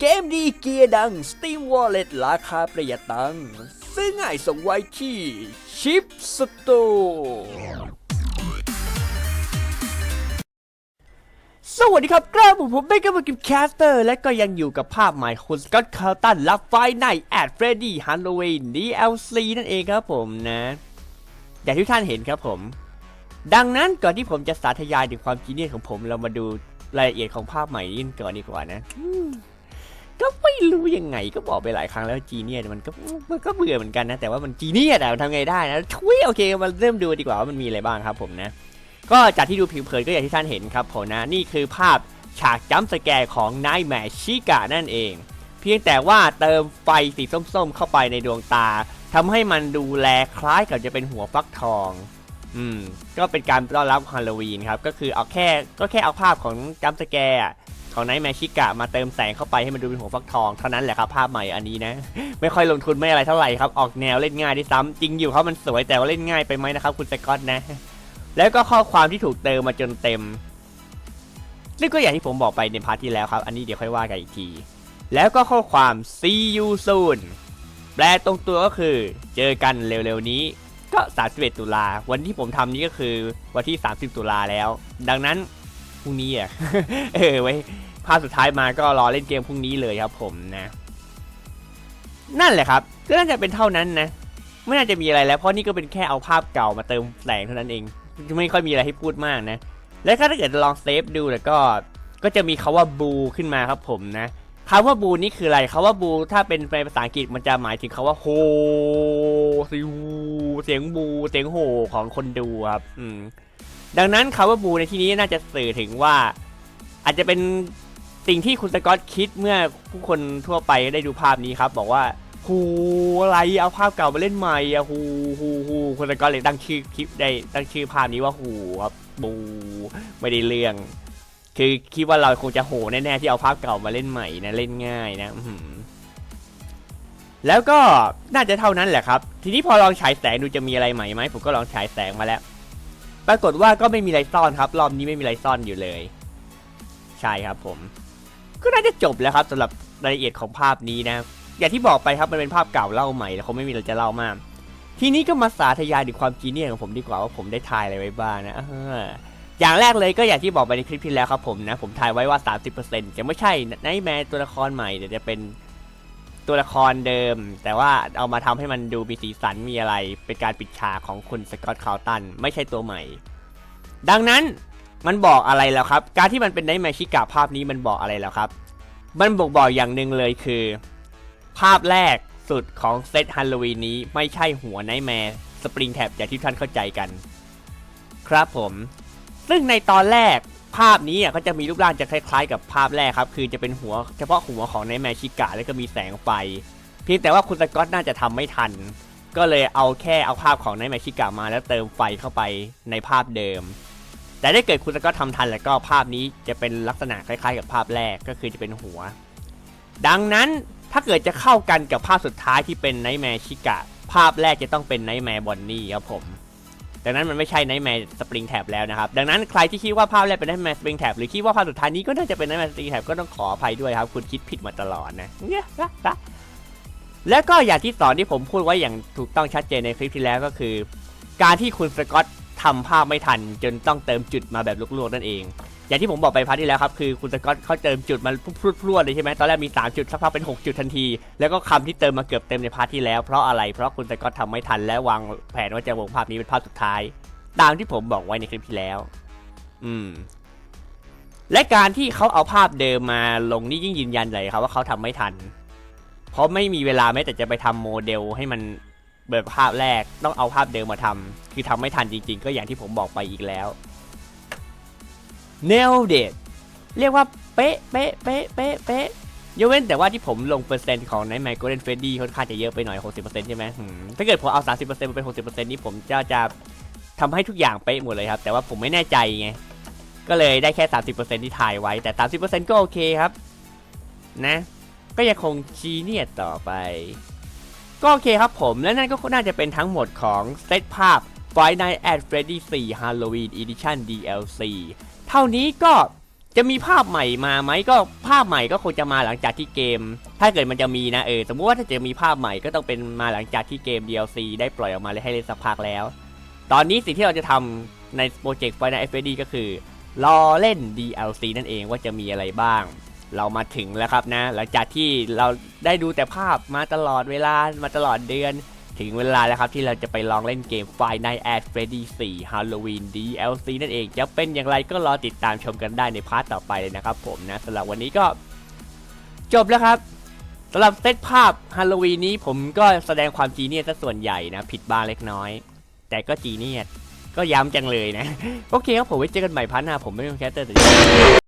เกมดีเกียร์ดัง Steam Wallet ราคาประหยัดตังค์ซื้อง่ายส่งไวที่ชิปสโตสวัสดีครับกล้าผมผมเบเกอร์กิมแคสเตอร์ และก็ยังอยู่กับภาพใหม่คุณสกอตคาร์ตันรับไฟในแอดเฟรดดี้ฮันโลวีน DLC นั่นเองครับผมนะอย่างที่ท่านเห็นครับผม ดังนั้นก่อนที่ผมจะสาธยายถึงความจีเนียสของผมเรามาดูรายละเอียดของภาพใหม่นี้ก่อนดีกว่านะ ก็ไม่รู้ยังไงก็บอกไปหลายครั้งแล้วจีเนียมันก็มันก็เบื่อเหมือนกันนะ แต่ว่ามันจีเนียสอะมันทำไงได้นะทุยโอเคมาเริ่มดูดีกว่าว่ามันมีอะไรบ้างครับผมนะ ก็จากที่ดูผิวเผินก็อย่างที่ท่านเห็นครับผมนะนี่คือภาพฉากจัมสแกร์ของนายแมชิกะนั่นเอง เพียงแต่ว่าเติมไฟสีส้มๆ เข้าไปในดวงตาทำให้มันดูแลคล้ายกับจะเป็นหัวฟักทองอืมก็เป็นการต้อนรับฮาโลวีนครับก็คือเอาแค่ก็แค่เอาภาพของจัมสแกร์ ของไนท์แมชิกะมาเติมแสงเข้าไปให้มันดูเป็นหัวฟักทองเท่านั้นแหละครับภาพใหม่อันนี้นะ ไม่ค่อยลงทุนไม่อะไรเท่าไหร่ครับออกแนวเล่นง่ายด้วยซ้ำจริงอยู่เขามันสวยแต่ว่าเล่นง่ายไปไหมนะครับคุณสกอตนะ แล้วก็ข้อความที่ถูกเติมมาจนเต็มซึ่ก็อย่างที่ผมบอกไปในพาร์ทที่แล้วครับ อันนี้เดี๋ยวค่อยว่ากันอีกที แล้วก็ข้อความ see you soon แปลตรงตัวก็คือ เจอกันเร็วๆนี้ก็ 31 ตุลา วันที่ผมทำนี้ก็คือวันที่ 30 ตุลาแล้ว ดังนั้น พรุ่งนี้อะ เออไว้ ภาพสุดท้ายมาก็รอเล่นเกมพรุ่งนี้เลยครับผมนะ นั่นแหละครับ ก็น่าจะเป็นเท่านั้นนะ ไม่น่าจะมีอะไรแล้ว เพราะนี่ก็เป็นแค่เอาภาพเก่ามาเติมแสงเท่านั้นเอง ไม่ค่อยมีอะไรให้พูดมากนะ และถ้าเกิดลองเซฟดูแล้วก็ ก็จะมีคาว่าบูขึ้นมาครับผมนะคำว่าบูนี่คืออะไรคาว่าบูถ้าเป็นในภาษาอังกฤษมันจะหมายถึงคาว่าโฮซิวเสียงบู เสียงโหของคนดูครับ อืม ดังนั้นคำว่าบูในที่นี้น่าจะสื่อถึงว่า อาจจะเป็น สิ่งที่คุณสกอตคิดเมื่อผู้คนทั่วไปได้ดูภาพนี้ครับ บอกว่าฮูอะไรเอาภาพเก่ามาเล่นใหม่อะฮูฮูฮูคุณสกอตเลยตั้งชื่อคลิปได้ตั้งชื่อภาพนี้ว่าฮูครับบูไม่ได้เรื่อง คือคิดว่าเราคงจะโหแน่ๆที่เอาภาพเก่ามาเล่นใหม่นะเล่นง่ายนะแล้วก็น่าจะเท่านั้นแหละครับ ทีนี้พอลองฉายแสงดูจะมีอะไรใหม่ไหมผมก็ลองฉายแสงมาแล้ว ปรากฏว่าก็ไม่มีอะไรซ่อนครับ รอบนี้ไม่มีอะไรซ่อนอยู่เลย ใช่ครับผม ก็น่าจะจบแล้วครับสำหรับรายละเอียดของภาพนี้นะอย่างที่บอกไปครับมันเป็นภาพเก่าเล่าใหม่แล้วคงไม่มีอะไรจะเล่ามาก ทีนี้ก็มาสาธยายถึงความจีเนียของผมดีกว่าว่าผมได้ทายอะไรไว้บ้างนะอย่างแรกเลยก็อย่างที่บอกไปในคลิปที่แล้วครับผมนะ ผมทายไว้ว่า 30%จะไม่ใช่ไนแมนตัวละครใหม่แต่จะเป็นตัวละครเดิม แต่ว่าเอามาทำให้มันดูมีสีสันมีอะไร เป็นการปิดฉากของคุณสกอตคาวตันไม่ใช่ตัวใหม่ ดังนั้น มันบอกอะไรแล้วครับ การที่มันเป็นไนท์แมชิกาภาพนี้มันบอกอะไรแล้วครับ มันบอกบอกอย่างหนึ่งเลยคือ ภาพแรกสุดของเซตฮัลโลวีนนี้ไม่ใช่หัวไนท์แมร์สปริงแท็บอย่างที่ท่านเข้าใจกัน ครับผม ซึ่งในตอนแรกภาพนี้อะก็จะมีรูปร่างจะคล้ายๆ กับภาพแรกครับ คือจะเป็นหัวเฉพาะหัวของไนท์แมร์ชิกาแล้วก็มีแสงไฟเพียงแต่ว่าคุณสกอตน่าจะทำไม่ทัน ก็เลยเอาแค่เอาภาพของไนท์แมร์ชิกามาแล้วเติมไฟเข้าไปในภาพเดิม แต่ถ้าเกิดคุณสกอตทำทันแล้วก็ภาพนี้จะเป็นลักษณะคล้ายๆ กับภาพแรกก็คือจะเป็นหัว ดังนั้นถ้าเกิดจะเข้ากันกับภาพสุดท้ายที่เป็นไนท์แมร์ชิกะภาพแรกจะต้องเป็นไนท์แมร์บอนนี่ครับผมดังนั้นมันไม่ใช่ไนท์แมร์สปริงแท็บแล้วนะครับ ดังนั้นใครที่คิดว่าภาพแรกเป็นไนท์แมร์สปริงแท็บหรือคิดว่าภาพสุดท้ายนี้ก็น่าจะเป็นไนท์แมร์สปริงแท็บก็ต้องขออภัยด้วยครับ คุณคิดผิดมาตลอดนะเนี่ยนะแล้วก็อย่างที่สอนที่ผมพูดไว้อย่างถูกต้องชัดเจนในคลิปที่แล้วก็คือ การที่คุณสกอต ทำภาพไม่ทัน จนต้องเติมจุดมาแบบลวกๆนั่นเอง อย่างที่ผมบอกไปพาร์ทที่แล้วครับคือคุณสกอตเขาเติมจุดมาพรวดๆเลยใช่ไหมตอนแรกมี 3 จุดสักพักเป็น 6 จุดทันที แล้วก็คำที่เติมมาเกือบเต็มในพาร์ทที่แล้วเพราะอะไรเพราะคุณสกอตทำไม่ทันและวางแผนว่าจะวงภาพนี้เป็นภาพสุดท้าย ตามที่ผมบอกไว้ในคลิปที่แล้ว อืมและการที่เขาเอาภาพเดิมมาลงนี่ยิ่งยืนยันเลยครับว่าเขาทำไม่ทัน เพราะไม่มีเวลาแม้แต่จะไปทำโมเดลให้มัน แบบภาพแรกต้องเอาภาพเดิมมาทำคือทำไม่ทันจริง ๆ ก็อย่างที่ผมบอกไปอีกแล้ว nailed it เรียกว่าเป๊ะเป๊ะเป๊ะเป๊ะเป๊ะยกเว้นแต่ว่าที่ผมลงเปอร์เซ็นต์ของในไมโครเดนเฟรดดี้ค่อนข้างจะเยอะไปหน่อย 60%ใช่ไหมหถ้าเกิดผมเอา 30%มาเป็น 60%นี่ผมจะจะทำให้ทุกอย่างเป๊ะหมดเลยครับ แต่ว่าผมไม่แน่ใจไง ก็เลยได้แค่ 30%ที่ถ่ายไว้ แต่ 30%ก็โอเคครับ นะ ก็ยังคงชีเนียต่อไป ก็โอเคครับผมและนั่นก็น่าจะเป็นทั้งหมดของเซตภาพ Five Nights at Freddy 4 Halloween Edition DLC เท่านี้ก็จะมีภาพใหม่มาไหมก็ภาพใหม่ก็คงจะมาหลังจากที่เกม ถ้าเกิดมันจะมีนะเออสมมติว่าถ้าจะมีภาพใหม่ก็ต้องเป็นมาหลังจากที่เกม DLC ได้ปล่อยออกมาเลยให้เล่นสักพักแล้ว ตอนนี้สิ่งที่เราจะทำในโปรเจกต์ Final FAD ก็คือ รอเล่น DLC นั่นเองว่าจะมีอะไรบ้าง เรามาถึงแล้วครับนะ หลังจากที่เราได้ดูแต่ภาพมาตลอดเวลามาตลอดเดือน ถึงเวลาแล้วครับที่เราจะไปลองเล่นเกม Five Nights at Freddy 4 Halloween DLC นั่นเอง จะเป็นอย่างไรก็รอติดตามชมกันได้ในพาร์ทต่อไปเลยนะครับผมนะสำหรับวันนี้ก็จบแล้วครับสำหรับเซตภาพฮาโลวีนนี้ผมก็แสดงความจีเนียสซะส่วนใหญ่นะ ผิดบ้างเล็กน้อย แต่ก็จีเนียสก็ย้ำจังเลยนะ โอเคครับผมไว้เจอกันใหม่พาร์ทหน้าผมไม่ต้องแคสเตอร์แต่